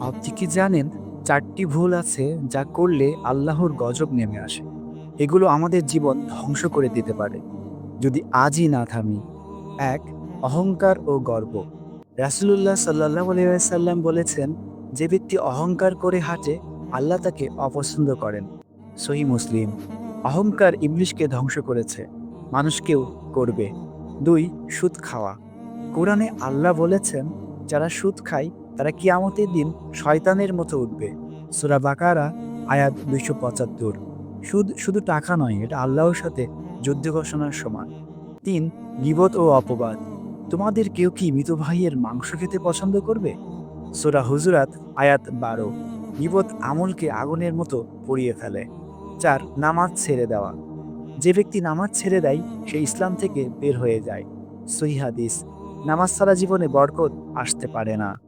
আপনি কি জানেন, চারটি ভুল আছে যা করলে আল্লাহর গজব নেমে আসে। এগুলো আমাদের জীবন ধ্বংস করে দিতে পারে। যদি আজই না থামি, এক, অহংকার ও গর্ব। রাসুলুল্লাহ সাল্লাহ সাল্লাম বলেছেন, যে ব্যক্তি অহংকার করে হাঁটে, আল্লাহ তাকে অপছন্দ করেন। সহি মুসলিম। অহংকার ইবলিশকে ধ্বংস করেছে, মানুষকেও করবে। দুই, সুদ খাওয়া। কোরআনে আল্লাহ বলেছেন, যারা সুদ খায় তারা কিয়ামতের দিন শয়তানের মতো উঠবে। সুরা বাকারা, আয়াত দুইশো পঁচাত্তর। সুদ শুধু টাকা নয়, এটা আল্লাহর সাথে যুদ্ধ ঘোষণার সমান তিন, গিবত ও অপবাদ। তোমাদের কেউ কি মৃত ভাইয়ের মাংস খেতে পছন্দ করবে? সুরা হুজুরাত, আয়াত বারো। গিবত আমলকে আগুনের মতো পুড়িয়ে ফেলে। চার, নামাজ ছেড়ে দেওয়া। যে ব্যক্তি নামাজ ছেড়ে দেয়, সে ইসলাম থেকে বের হয়ে যায়। সহি হাদিস। নামাজ ছাড়া জীবনে বরকত আসতে পারে না।